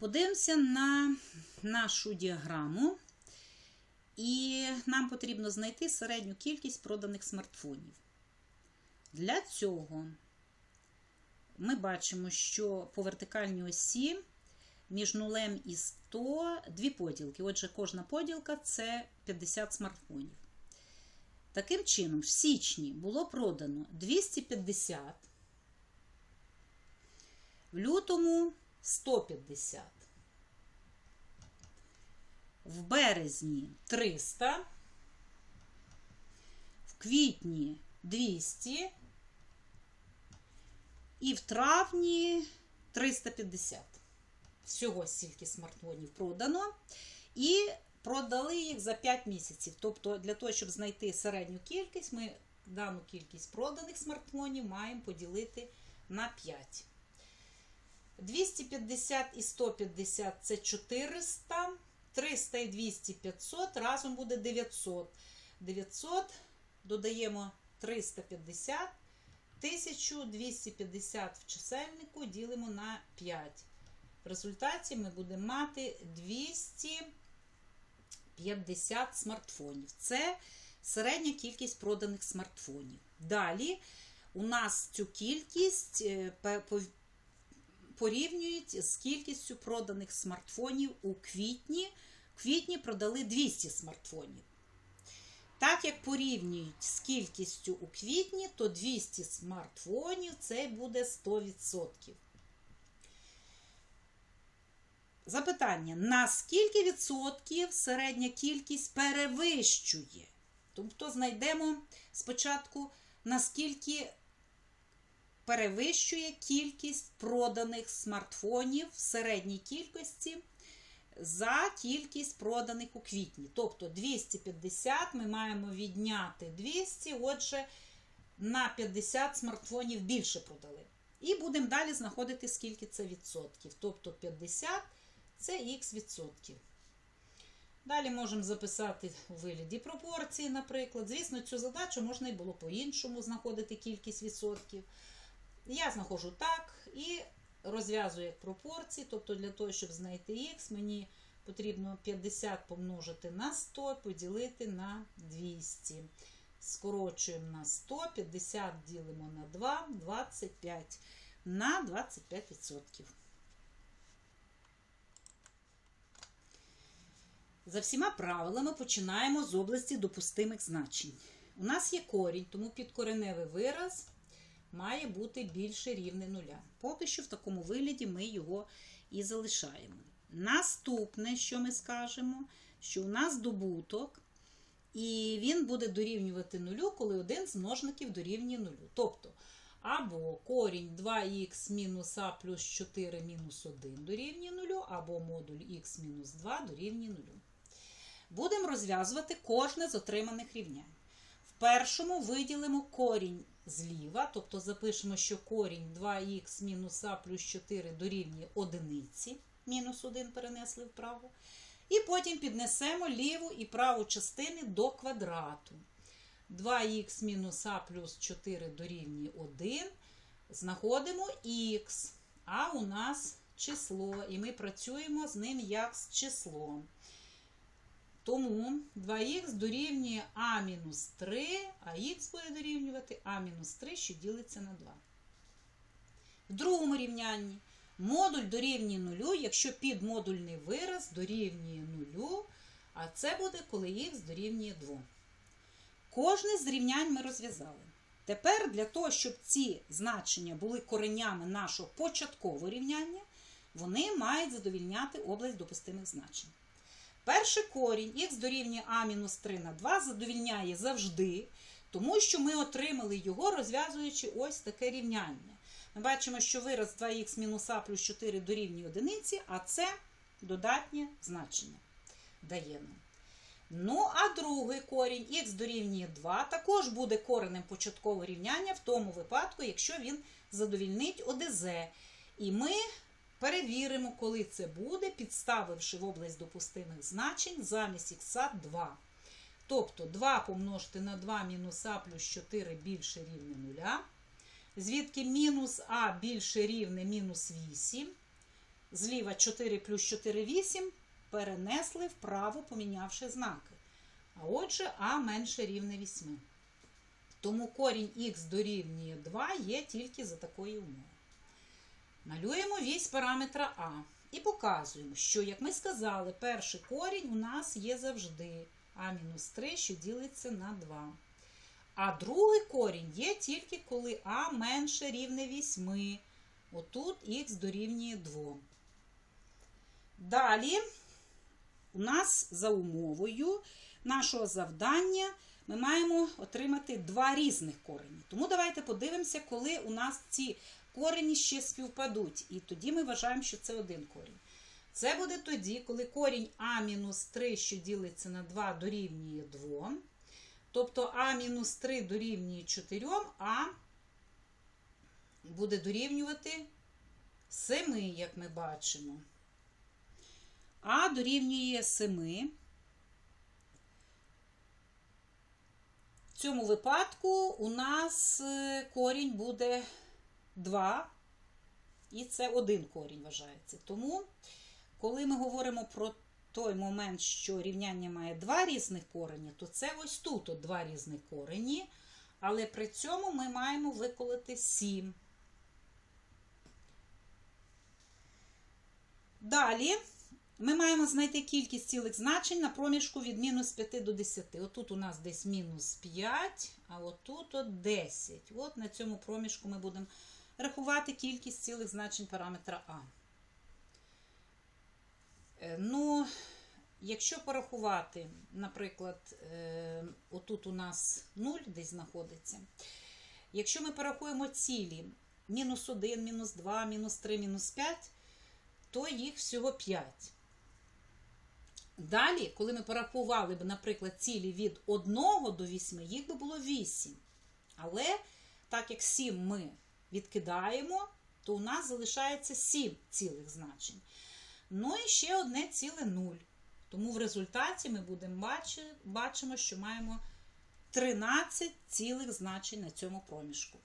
Подивимося на нашу діаграму, і нам потрібно знайти середню кількість проданих смартфонів. Для цього ми бачимо, що по вертикальній осі між нулем і 100 дві поділки. Отже, кожна поділка це 50 смартфонів. Таким чином, в січні було продано 250, в лютому 150, в березні 300, в квітні 200 і в травні 350. Всього стільки смартфонів продано. І продали їх за 5 місяців. Тобто, для того, щоб знайти середню кількість, ми дану кількість проданих смартфонів маємо поділити на 5. 250 і 150 це 400, 300 і 200 500, разом буде 900. 900 додаємо 350, 1250 в чисельнику ділимо на 5. В результаті ми будемо мати 250 смартфонів. Це середня кількість проданих смартфонів. Далі у нас цю кількість е, порівнюють з кількістю проданих смартфонів у квітні. В квітні продали 200 смартфонів. Так як порівнюють з кількістю у квітні, то 200 смартфонів це буде 100%. Запитання: на скільки відсотків середня кількість перевищує? Тобто знайдемо спочатку, наскільки перевищує кількість проданих смартфонів в середній кількості за кількість проданих у квітні. Тобто 250 ми маємо відняти 200, отже, на 50 смартфонів більше продали. І будемо далі знаходити, скільки це відсотків. Тобто 50 це х відсотків. Далі можемо записати у вигляді пропорції, наприклад. Звісно, цю задачу можна і було по-іншому знаходити кількість відсотків. Я знаходжу так і розв'язую як пропорції. Тобто, для того, щоб знайти х, мені потрібно 50 помножити на 100, поділити на 200. Скорочуємо на 100, 50 ділимо на 2, 25 на 25%. За всіма правилами починаємо з області допустимих значень. У нас є корінь, тому підкореневий вираз має бути більше рівне нуля. Поки що в такому вигляді ми його і залишаємо. Наступне, що ми скажемо, що у нас добуток, і він буде дорівнювати нулю, коли один з множників дорівнює нулю. Тобто, або корінь 2х мінус а плюс 4 мінус 1 дорівнює нулю, або модуль х мінус 2 дорівнює нулю. Будемо розв'язувати кожне з отриманих рівнянь. Першому виділимо корінь зліва, тобто запишемо, що корінь 2х мінус а плюс 4 дорівнює одиниці, мінус 1 перенесли вправо. І потім піднесемо ліву і праву частини до квадрату. 2х мінус а плюс 4 дорівнює 1. Знаходимо х, а у нас число, і ми працюємо з ним як з числом. Тому 2х дорівнює а мінус 3, а х буде дорівнювати а мінус 3, що ділиться на 2. В другому рівнянні модуль дорівнює 0, якщо підмодульний вираз дорівнює 0, а це буде, коли х дорівнює 2. Кожне з рівнянь ми розв'язали. Тепер для того, щоб ці значення були коренями нашого початкового рівняння, вони мають задовільняти область допустимих значень. Перший корінь х дорівнює а-3 на 2 задовільняє завжди, тому що ми отримали його, розв'язуючи ось таке рівняння. Ми бачимо, що вираз 2х мінус а плюс 4 дорівнює одиниці, а це додатнє значення дає нам. Ну, а другий корінь х дорівнює 2 також буде коренем початкового рівняння в тому випадку, якщо він задовільнить ОДЗ. І ми перевіримо, коли це буде, підставивши в область допустимих значень замість х 2. Тобто 2 помножити на 2 мінус а плюс 4 більше рівне 0. Звідки мінус а більше рівне мінус 8. зліва 4 плюс 4 8 перенесли вправо, помінявши знаки. А отже, а менше рівне 8. Тому корінь х дорівнює 2 є тільки за такої умови. Малюємо вісь параметра А. І показуємо, що, як ми сказали, перший корінь у нас є завжди А-3, що ділиться на 2. А другий корінь є тільки коли А менше рівне 8. Отут х дорівнює 2. Далі у нас за умовою нашого завдання ми маємо отримати два різних корені. Тому давайте подивимося, коли у нас ці корені ще співпадуть. І тоді ми вважаємо, що це один корінь. Це буде тоді, коли корінь А-3, що ділиться на 2, дорівнює 2. Тобто А-3 дорівнює 4, а буде дорівнювати 7, як ми бачимо. А дорівнює 7. В цьому випадку у нас е, корінь буде 2, і це один корінь вважається. Тому, коли ми говоримо про той момент, що рівняння має два різних корені, то це ось тут от два різних корені, але при цьому ми маємо виколити 7. Далі ми маємо знайти кількість цілих значень на проміжку від мінус 5 до 10. Отут у нас десь мінус 5, а отут от 10. От на цьому проміжку ми будемо рахувати кількість цілих значень параметра А. Е, Ну, якщо порахувати, наприклад, е, отут у нас 0 десь знаходиться. Якщо ми порахуємо цілі мінус 1, мінус 2, мінус 3, мінус 5, то їх всього 5. Далі, коли ми порахували б, наприклад, цілі від 1 до 8, їх би було 8. Але так як 7 ми відкидаємо, то у нас залишається 7 цілих значень. Ну і ще одне ціле 0. Тому в результаті ми будемо бачи, бачимо, що маємо 13 цілих значень на цьому проміжку.